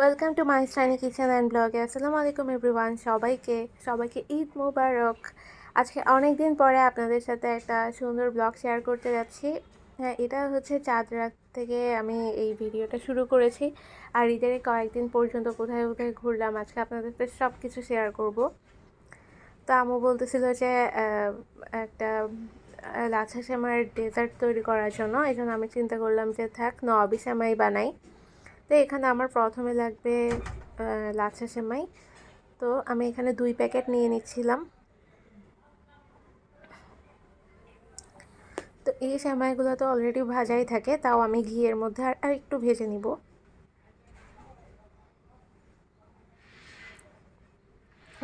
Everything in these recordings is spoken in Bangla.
Welcome to my Staini kitchen and ব্লগে আসসালামু আলাইকুম এভরিওয়ান সবাইকে সবাইকে ঈদ মোবারক। আজকে অনেক দিন পরে আপনাদের সাথে একটা সুন্দর ব্লগ শেয়ার করতে যাচ্ছি। হ্যাঁ এটা হচ্ছে চাঁদ রাত থেকে আমি এই ভিডিওটা শুরু করেছি। আর ঈদের কয়েকদিন পর্যন্ত কোথায় কোথায় ঘুরলাম, আজকে আপনাদের সাথে সব কিছু শেয়ার করব। তো আমু বলতেছিল যে একটা লাচ্ছা সেমাইয়ের ডেজার্ট তৈরি করার জন্য। এই জন্য আমি চিন্তা করলাম যে, থাক নবি সেমাই বানাই। তো এখানে আমার প্রথমে লাগবে লাচ্ছা সেমাই। তো আমি এখানে দুই প্যাকেট নিয়ে নিচ্ছিলাম। তো এই সেমাইগুলো তো অলরেডি ভাজাই থাকে, তাও আমি ঘিয়ের মধ্যে আর আর একটু ভেজে নিব।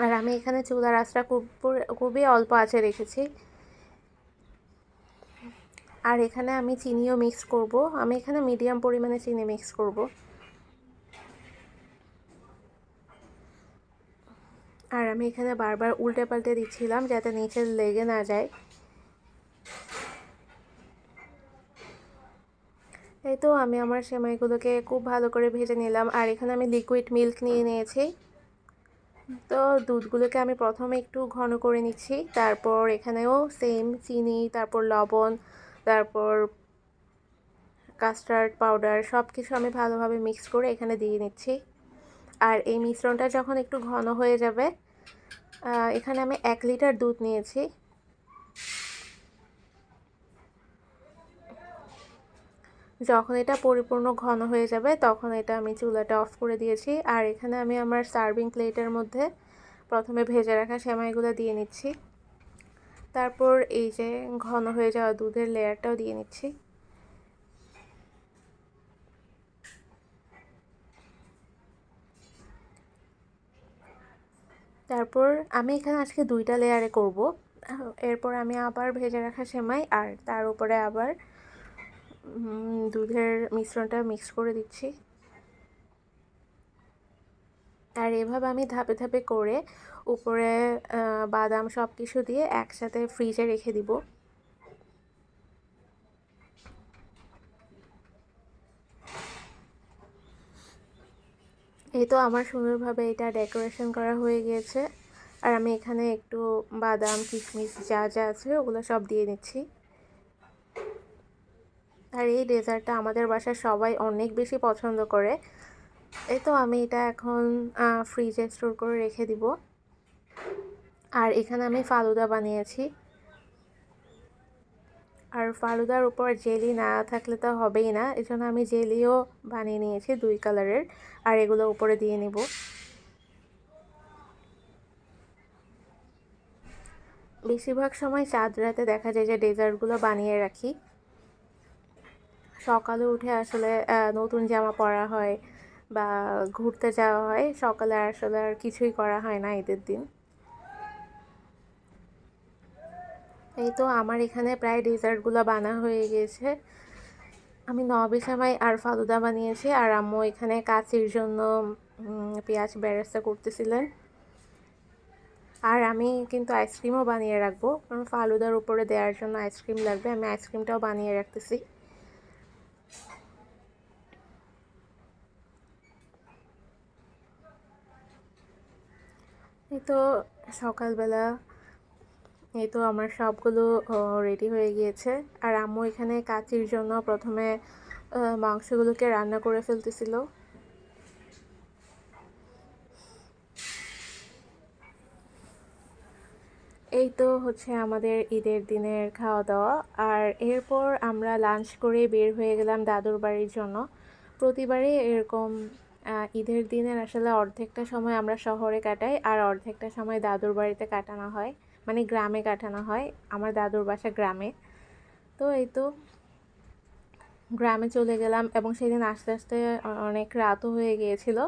আর আমি এখানে চুলার আঁচটা খুব খুবই অল্প আছে রেখেছি। আর এখানে আমি চিনিও মিক্স করব। আমি এখানে মিডিয়াম পরিমাণে চিনি মিক্স করব। আর আমি এখানে বারবার উল্টে পাল্টে দিচ্ছিলাম যাতে নিচে লেগে না যায়। এই তো আমি আমার সেমাইগুলোকে খুব ভালো করে ভেজে নিলাম। আর এখানে আমি লিকুইড মিল্ক নিয়ে নিয়েছি। তো দুধগুলোকে আমি প্রথমে একটু ঘন করে নিচ্ছি। তারপর এখানেও সেম চিনি, তারপর লবণ, তারপর কাস্টার্ড পাউডার সব কিছু আমি ভালোভাবে মিক্স করে এখানে দিয়ে নিচ্ছি। আর এই মিশ্রণটা যখন একটু ঘন হয়ে যাবে এখানে আমি এক লিটার দুধ নিয়েছি। যখন এটা পরিপূর্ণ ঘন হয়ে যাবে, তখন এটা আমি চুলাটা অফ করে দিয়েছি। আর এখানে আমি আমার সার্ভিং প্লেটের মধ্যে প্রথমে ভেজে রাখা সেমাইগুলো দিয়ে নিচ্ছি। তারপর এই যে ঘন হয়ে যাওয়া দুধের লেয়ারটাও দিয়ে নিচ্ছি। তারপর আমি এখানে আজকে দুইটা লেয়ারে করব। এরপর আমি আবার ভেজে রাখা সেমাই আর তার উপরে আবার দুধের মিশ্রণটা মিক্স করে দিচ্ছি। আর এভাবে আমি ধাপে ধাপে করে উপরে বাদাম সব কিছু দিয়ে একসাথে ফ্রিজে রেখে দিব। এই তো আমার সুন্দরভাবে এটা ডেকোরেশন করা হয়ে গিয়েছে আর আমি এখানে একটু বাদাম, কিশমিশ যা যা আছে ওগুলো সব দিয়ে নিচ্ছি। আর এই ডেজার্টটা আমাদের বাসায় সবাই অনেক বেশি পছন্দ করে। এই তো আমি এটা এখন ফ্রিজে স্টোর করে রেখে দিব। আর এখানে আমি ফালুদা বানিয়েছি। আর ফালুদার উপর জেলি না থাকলে তো হবেই না। এই জন্য আমি জেলিও বানিয়ে নিয়েছি দুই কালারের, আর এগুলো উপরে দিয়ে নেব। বেশিরভাগ সময় চাঁদ রাতে দেখা যায় যে ডেজার্টগুলো বানিয়ে রাখি। সকালে উঠে আসলে নতুন জামা পরা হয় বা ঘুরতে যাওয়া হয়, সকালে আসলে আর কিছুই করা হয় না ঈদের দিন। এই তো আমার এখানে প্রায় ডেজার্টগুলো বানা হয়ে গেছে। আমি নবিসামাই আর ফালুদা বানিয়েছি আর আম্মু এখানে কাচির জন্য পেঁয়াজ বেরেস্তা করতেছিলেন। আর আমি কিন্তু আইসক্রিমও বানিয়ে রাখব, কারণ ফালুদার উপরে দেওয়ার জন্য আইসক্রিম লাগবে, আমি আইসক্রিমটাও বানিয়ে রাখতেছি। এই তো সকালবেলা এই তো আমার সবগুলো রেডি হয়ে গিয়েছে। আর আম্মু এখানে কাচির জন্য প্রথমে মাংসগুলোকে রান্না করে ফেলতেছিল। এই তো হচ্ছে আমাদের ঈদের দিনের খাওয়া দাওয়া আর এরপর আমরা লাঞ্চ করে বের হয়ে গেলাম দাদুর বাড়ির জন্য। প্রতিবারই এরকম ঈদের দিনের আসলে অর্ধেকটা সময় আমরা শহরে কাটাই, আর অর্ধেকটা সময় দাদুর বাড়িতে কাটানো হয়। মানে গ্রামে কাটানো হয়, আমার দাদুর বাসা গ্রামে। তো এই তো গ্রামে চলে গেলাম এবং সেদিন আস্তে আস্তে অনেক রাতও হয়ে গিয়েছিল।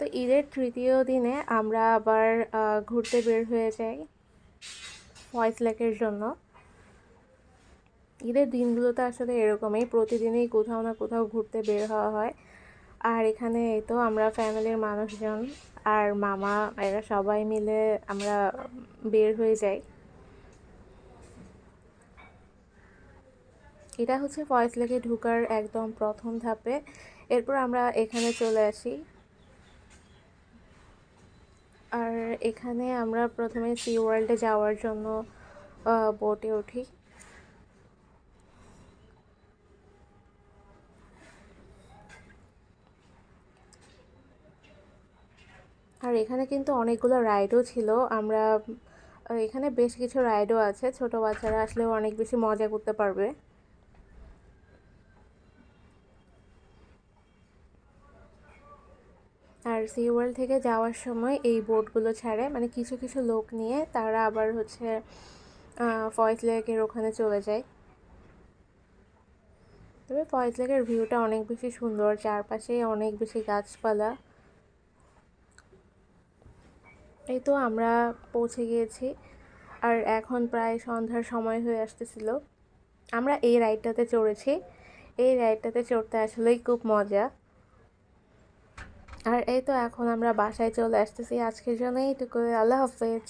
তো ঈদের তৃতীয় দিনে আমরা আবার ঘুরতে বের হয়ে যাই ভয়েস লেকের জন্য। ঈদের দিনগুলোতে আসলে এরকমই, প্রতিদিনই কোথাও না কোথাও ঘুরতে বের হওয়া হয়। আর এখানে এই তো আমরা ফ্যামিলির মানুষজন আর মামা, এরা সবাই মিলে আমরা বের হয়ে যাই। এটা হচ্ছে ফয়েজ লেকে ঢুকার একদম প্রথম ধাপে। এরপর আমরা এখানে চলে আসি। আর এখানে আমরা প্রথমে সি ওয়ার্ল্ডে যাওয়ার জন্য বোটে উঠি। আর এখানে কিন্তু অনেকগুলো রাইডও ছিল। আমরা এখানে বেশ কিছু রাইডও আছে। ছোট বাচ্চারা আসলেও অনেক বেশি মজা করতে পারবে। আর সি ওয়ার্ল্ড থেকে যাওয়ার সময় এই বোটগুলো ছাড়ে। মানে কিছু কিছু লোক নিয়ে তারা আবার হচ্ছে ফয়েজ লেকের ওখানে চলে যায়। তবে ফয়েজ লেকের ভিউটা অনেক বেশি সুন্দর। চারপাশে অনেক বেশি গাছপালা। এই তো আমরা পৌঁছে গিয়েছি। আর এখন প্রায় সন্ধ্যার সময় হয়ে আসতেছিল। আমরা এই রাইডটাতে চড়েছি। এই রাইডটাতে চড়তে আসলেই খুব মজা। আর এই তো এখন আমরা বাসায় চলে আসতেছি। আজকের জন্য এইটুকু আল্লাহ হাফেজ।